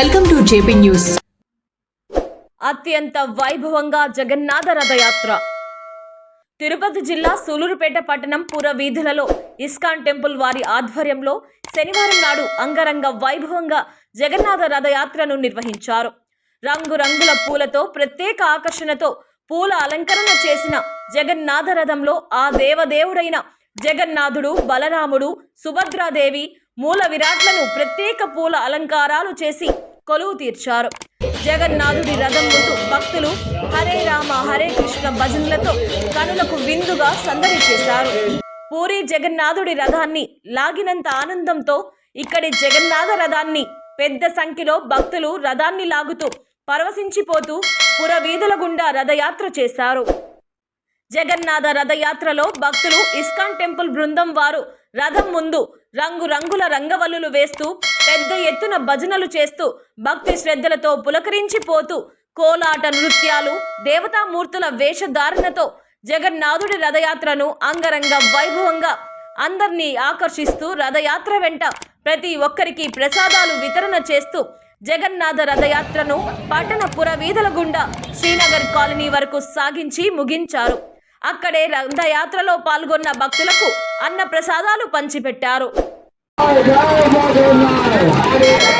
Welcome to JP news అత్యంత వైభవంగా జగన్నాథ రథయాత్ర. తిరుపతి జిల్లా సూలూరుపేట పట్టణం పుర వీధులలో ఇస్కాన్ టెంపుల్ వారి ఆధ్వర్యంలో శనివారం నాడు అంగరంగ వైభవంగా జగన్నాథ రథయాత్రను నిర్వహించారు. రంగురంగుల పూలతో ప్రత్యేక ఆకర్షణతో పూల అలంకరణ చేసిన జగన్నాథ రథంలో ఆ దేవదేవుడైన జగన్నాథుడు బలరాముడు సుభద్రాదేవి మూల విరాట్లను ప్రత్యేక పూల అలంకారాలు చేసి కొలువు తీర్చారు. జగన్నాథుడి రథం ముందు భక్తులు హరే రామ హరే కృష్ణ భజనలతో కనులకు విందుగా సందడి చేశారు. పూరి జగన్నాథుడి రథాన్ని లాగినంత ఆనందంతో ఇక్కడి జగన్నాథ రథాన్ని పెద్ద సంఖ్యలో భక్తులు రథాన్ని లాగుతూ పరవశించిపోతూ పుర వీధుల గుండా రథయాత్ర చేశారు. జగన్నాథ రథయాత్రలో భక్తులు ఇస్కాన్ టెంపుల్ బృందం వారు రథం ముందు రంగురంగుల రంగవల్లులు వేస్తూ పెద్ద ఎత్తున భజనలు చేస్తూ భక్తి శ్రద్ధలతో పులకరించిపోతూ కోలాట నృత్యాలు దేవతామూర్తుల వేషధారణతో జగన్నాథుడి రథయాత్రను అంగరంగ వైభవంగా అందరినీ ఆకర్షిస్తూ రథయాత్ర వెంట ప్రతి ఒక్కరికి ప్రసాదాలు వితరణ చేస్తూ జగన్నాథ రథయాత్రను పట్టణ పురవీధుల గుండా శ్రీనగర్ కాలనీ వరకు సాగించి ముగించారు. అక్కడే రథయాత్రలో పాల్గొన్న భక్తులకు అన్న ప్రసాదాలు పంచిపెట్టారు. Thank you.